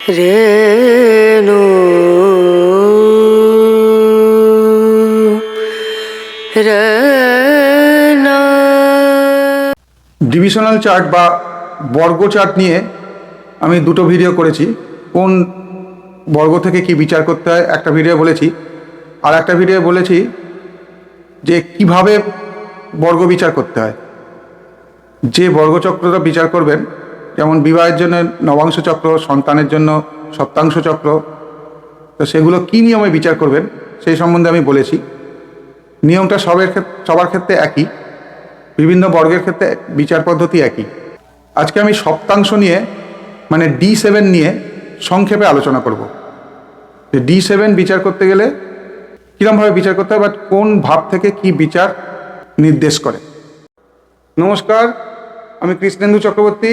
রেণু divisional chart বা বর্গ chart নিয়ে আমি দুটো ভিডিও করেছি। কোন বর্গ থেকে কি বিচার করতে হয় একটা ভিডিও বলেছি। আর একটা ভিডিও বলেছি যে কীভাবে বর্গ বিচার করতে হয়। যে বর্গচক্রটা বিচার করবেন যেমন বিবাহের জন্য নবাংশ চক্র, সন্তানের জন্য সপ্তাংশ চক্র। তো সেগুলো কী নিয়মে বিচার করবেন, সেই সম্বন্ধে আমি বলেছি। নিয়মটা সবের ক্ষেত্রে সবার ক্ষেত্রে একই, বিভিন্ন বর্গের ক্ষেত্রে বিচার পদ্ধতি একই। আজকে আমি সপ্তাংশ নিয়ে মানে ডি সেভেন নিয়ে সংক্ষেপে আলোচনা করব। যে ডি সেভেন বিচার করতে গেলে কীরমভাবে বিচার করতে হয় বা কোন ভাব থেকে কি বিচার নির্দেশ করে। নমস্কার, আমি কৃষ্ণেন্দু চক্রবর্তী।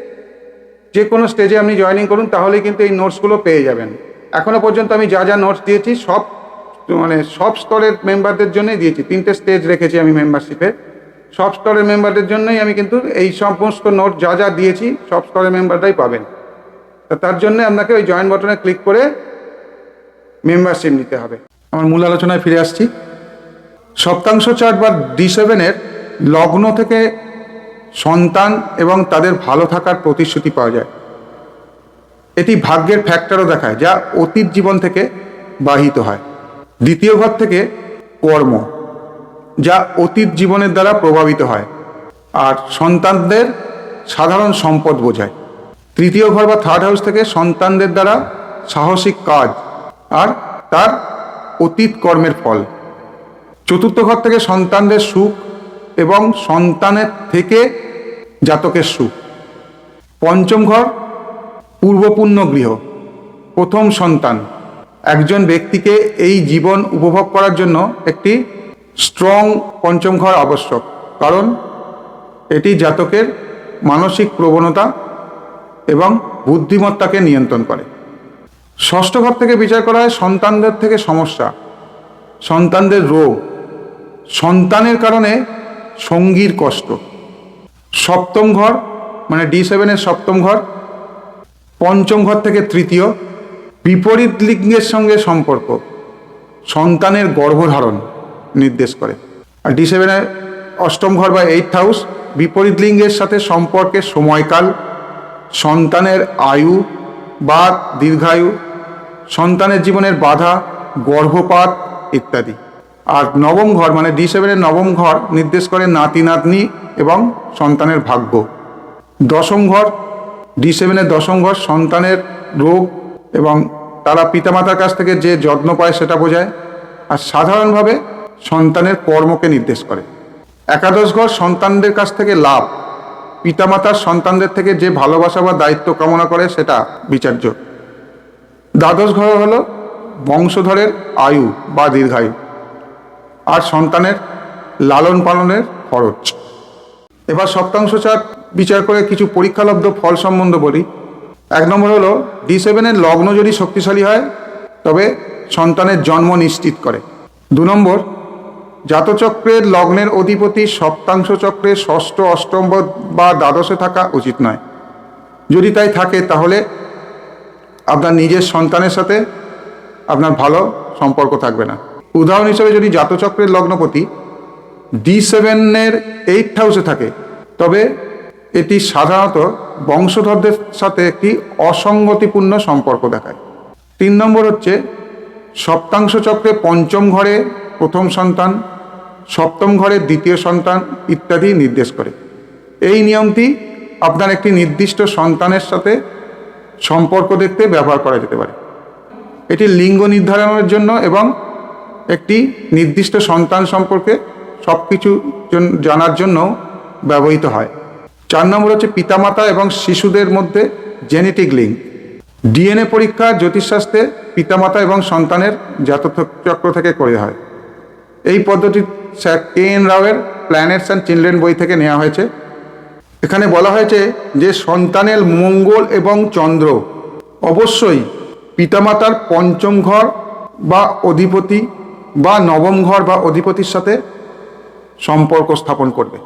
যে কোনো স্টেজে আপনি জয়েনিং করুন, তাহলেই কিন্তু এই নোটসগুলো পেয়ে যাবেন। এখনও পর্যন্ত আমি যা যা নোটস দিয়েছি, সব মানে সব স্তরের মেম্বারদের জন্যই দিয়েছি। তিনটে স্টেজ রেখেছি আমি মেম্বারশিপে সব স্তরের মেম্বারদের জন্যই আমি কিন্তু এই সমস্ত নোট যা যা দিয়েছি, সব স্তরের মেম্বারটাই পাবেন। তা তার জন্য আপনাকে ওই জয়েন বটনে ক্লিক করে মেম্বারশিপ নিতে হবে। আমার মূল আলোচনায় ফিরে আসছি। সপ্তাংশ চার্ট বা ডি সেভেনের লগ্ন থেকে সন্তান এবং তাদের ভালো থাকার প্রতিশ্রুতি পাওয়া যায়। এটি ভাগ্যের ফ্যাক্টরও দেখায়, যা অতীত জীবন থেকে বাহিত হয়। দ্বিতীয় ঘর থেকে কর্ম, যা অতীত জীবনের দ্বারা প্রভাবিত হয়, আর সন্তানদের সাধারণ সম্পদ বোঝায়। তৃতীয় ঘর বা থার্ড হাউস থেকে সন্তানদের দ্বারা সাহসিক কাজ, আর তার অতীত কর্মের ফল। চতুর্থ ঘর থেকে সন্তানদের সুখ এবং সন্তানের থেকে জাতকের সুখ। পঞ্চম ঘর, পূর্বপূর্ণ গৃহ। প্রথম সন্তান। একজন ব্যক্তিকে এই জীবন উপভোগ করার জন্য একটি স্ট্রং পঞ্চম ঘর আবশ্যক। কারণ এটি জাতকের মানসিক প্রবণতা এবং বুদ্ধিমত্তাকে নিয়ন্ত্রণ করে। ষষ্ঠ ঘর থেকে বিচার করা হয় সন্তানদের থেকে সমস্যা। সন্তানদের রোগ। সন্তানের কারণে সঙ্গীর কষ্ট। সপ্তম ঘর মানে ডি সেভেনের সপ্তম ঘর, পঞ্চম ঘর থেকে তৃতীয়, বিপরীত লিঙ্গের সঙ্গে সম্পর্ক। সন্তানের গর্ভধারণ নির্দেশ করে। আর ডি সেভেনের অষ্টম ঘর বা এইট হাউস বিপরীত লিঙ্গের সাথে সম্পর্কের সময়কাল, সন্তানের আয়ু বা দীর্ঘায়ু, সন্তানের জীবনের বাধা, গর্ভপাত ইত্যাদি। আর নবম ঘর মানে ডি সেভেনের নবম ঘর নির্দেশ করে নাতি, নাতনি এবং সন্তানের ভাগ্য। দশম ঘর, ডি সেভেনের দশম ঘর, সন্তানের রোগ এবং তারা পিতামাতার কাছ থেকে যে যত্ন পায় সেটা বোঝায় আর সাধারণভাবে সন্তানের কর্মকে নির্দেশ করে। একাদশ ঘর, সন্তানদের কাছ থেকে লাভ। পিতামাতার সন্তানদের থেকে যে ভালোবাসা বা দায়িত্ব কামনা করে সেটা বিচার্য। দ্বাদশ ঘর হলো বংশধরের আয়ু বা দীর্ঘায়ু। আর সন্তানের লালন পালনের খরচ। এবার সপ্তাংশ চার্ট বিচার করে কিছু পরীক্ষালব্ধ ফল সম্বন্ধ বলি। এক নম্বর হলো ডি সেভেনের লগ্ন যদি শক্তিশালী হয়, তবে সন্তানের জন্ম নিশ্চিত করে। দু নম্বর, জাতচক্রের লগ্নের অধিপতি সপ্তাংশ চক্রের ষষ্ঠ, অষ্টম বা দ্বাদশে থাকা উচিত নয়। যদি তাই থাকে, তাহলে আপনার নিজের সন্তানের সাথে আপনার ভালো সম্পর্ক থাকবে না। উদাহরণ হিসেবে যদি জাতচক্রের লগ্নপতি ডি সেভেনের এইট হাউসে থাকে, তবে এটি সাধারণত বংশধরদের সাথে একটি অসঙ্গতিপূর্ণ সম্পর্ক দেখায়। তিন নম্বর হচ্ছে সপ্তাংশ চক্রে পঞ্চম ঘরে প্রথম সন্তান, সপ্তম ঘরে দ্বিতীয় সন্তান ইত্যাদি নির্দেশ করে। এই নিয়মটি আপনার একটি নির্দিষ্ট সন্তানের সাথে সম্পর্ক দেখতে ব্যবহার করা যেতে পারে। এটি লিঙ্গ নির্ধারণের জন্য এবং একটি নির্দিষ্ট সন্তান সম্পর্কে সব কিছু জানার জন্য ব্যবহৃত হয়। চার নম্বর হচ্ছে পিতামাতা এবং শিশুদের মধ্যে জেনেটিক লিঙ্ক ডিএনএ পরীক্ষা, জ্যোতিষশাস্ত্রে পিতামাতা এবং সন্তানের জাতচক্র থেকে করে হয়। এই পদ্ধতি স্যার কে এন রাওয়ের প্ল্যানেটস অ্যান্ড চিলড্রেন বই থেকে নেওয়া হয়েছে। এখানে বলা হয়েছে যে সন্তানের মঙ্গল এবং চন্দ্র অবশ্যই পিতামাতার পঞ্চম ঘর বা অধিপতি বা নবম ঘর বা অধিপতির সাথে সম্পর্ক স্থাপন করবে।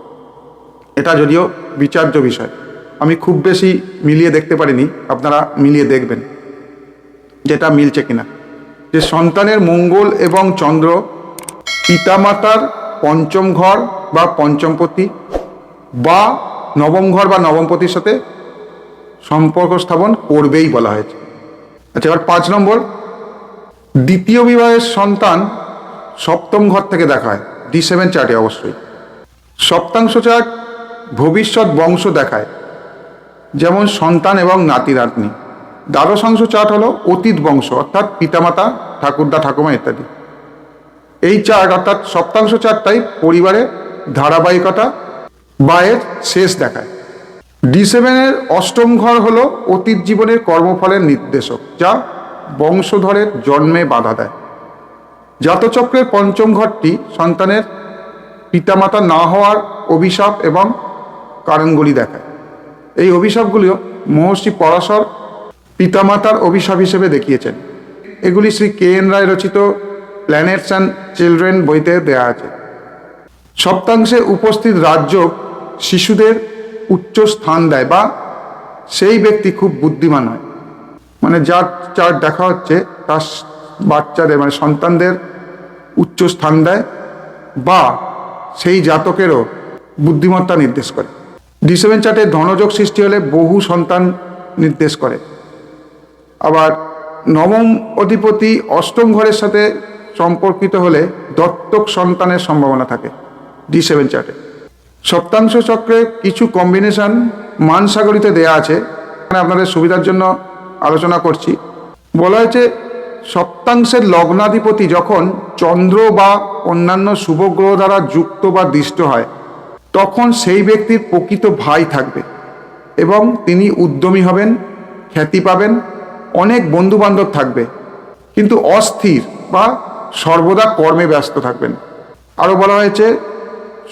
এটা যদিও বিচার্য বিষয়। আমি খুব বেশি মিলিয়ে দেখতে পারিনি, আপনারা মিলিয়ে দেখবেন যেটা মিলছে কিনা। যে সন্তানের মঙ্গল এবং চন্দ্র পিতামাতার পঞ্চম ঘর বা পঞ্চমপতি বা নবম ঘর বা নবমপতির সাথে সম্পর্ক স্থাপন করবেই বলা হয়েছে। আচ্ছা এবার পাঁচ নম্বর। দ্বিতীয় বিবাহের সন্তান সপ্তম ঘর থেকে দেখা হয় ডি সেভেন চার্টে অবশ্যই। সপ্তাংশ চার্ট ভবিষ্যৎ বংশ দেখায়, যেমন সন্তান এবং নাতি নাতনি দ্বাদশাংশ চার্ট হলো অতীত বংশ, অর্থাৎ পিতামাতা, ঠাকুরদা ঠাকুমা ইত্যাদি। এই চার্ট অর্থাৎ সপ্তাংশ চার্টটাই পরিবারের ধারাবাহিকতা বা এর শেষ দেখায়। ডি সেভেনের অষ্টম ঘর হলো অতীত জীবনের কর্মফলের নির্দেশক, যা বংশধরের জন্মে বাধা দেয়। জাতচক্রের পঞ্চম ঘরটি সন্তানের পিতামাতা না হওয়ার অভিশাপ এবং কারণগুলি দেখায়। এই অভিশাপগুলিও মহর্ষি পরাশর পিতামাতার অভিশাপ হিসেবে দেখিয়েছেন। এগুলি শ্রী কে এন রায় রচিত প্ল্যানেটস অ্যান্ড চিলড্রেন বইতে দেয়া আছে। সপ্তাংশে উপস্থিত রাজ্য শিশুদের উচ্চ স্থান দেয় বা সেই ব্যক্তি খুব বুদ্ধিমান হয়। মানে যার যার দেখা হচ্ছে তার বাচ্চাদের মানে সন্তানদের উচ্চ স্থান দেয় বা সেই জাতকেরও বুদ্ধিমত্তা নির্দেশ করে। ডিসেভেন চার্টে ধনযোগ সৃষ্টি হলে বহু সন্তান নির্দেশ করে। আবার নবম অধিপতি অষ্টম ঘরের সাথে সম্পর্কিত হলে দত্তক সন্তানের সম্ভাবনা থাকে ডি সেভেন চার্টে। সপ্তাংশ চক্রে কিছু কম্বিনেশন মানসাগরিতে দেয়া আছে। আপনাদের সুবিধার জন্য আলোচনা করছি। বলা হয়েছে সপ্তাংশের লগ্নাধিপতি যখন চন্দ্র বা অন্যান্য শুভ গ্রহ দ্বারা যুক্ত বা দৃষ্ট হয়, তখন সেই ব্যক্তির প্রকৃত ভাই থাকবে এবং তিনি উদ্যমী হবেন, খ্যাতি পাবেন, অনেক বন্ধুবান্ধব থাকবে, কিন্তু অস্থির বা সর্বদা কর্মে ব্যস্ত থাকবেন। আরও বলা হয়েছে,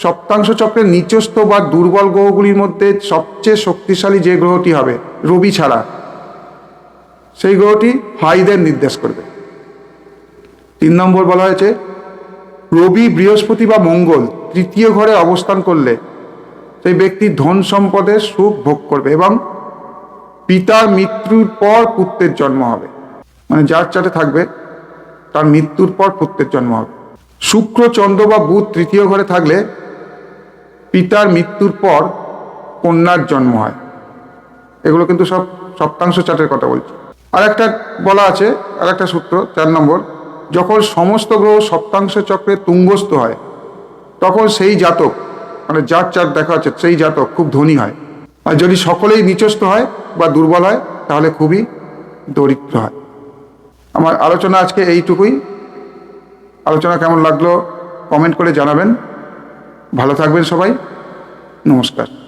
সপ্তাংশ চক্রের নিচস্থ বা দুর্বল গ্রহগুলির মধ্যে সবচেয়ে শক্তিশালী যে গ্রহটি হবে, রবি ছাড়া। সেই গ্রহটি ভাইদের নির্দেশ করবে। তিন নম্বর বলা হয়েছে, রবি বৃহস্পতি বা মঙ্গল তৃতীয় ঘরে অবস্থান করলে সেই ব্যক্তি ধন সম্পদের সুখ ভোগ করবে এবং পিতার মৃত্যুর পর পুত্রের জন্ম হবে। মানে যার চাটে থাকবে, তার মৃত্যুর পর পুত্রের জন্ম হবে। শুক্র, চন্দ্র বা বুধ তৃতীয় ঘরে থাকলে পিতার মৃত্যুর পর কন্যার জন্ম হয়। এগুলো কিন্তু সব সপ্তাংশ চাটের কথা বলছি। আর একটা বলা আছে আর একটা সূত্র, চার নম্বর। যখন সমস্ত গ্রহ সপ্তাংশ চক্রে তুঙ্গস্থ হয়, তখন সেই জাতক মানে যার চার দেখা হচ্ছে সেই জাতক খুব ধনী হয়। আর যদি সকলেই নিচস্থ হয় বা দুর্বল হয়, তাহলে খুবই দরিদ্র হয়। আমার আলোচনা আজকে এইটুকুই। আলোচনা কেমন লাগল কমেন্ট করে জানাবেন। ভালো থাকবেন সবাই। নমস্কার।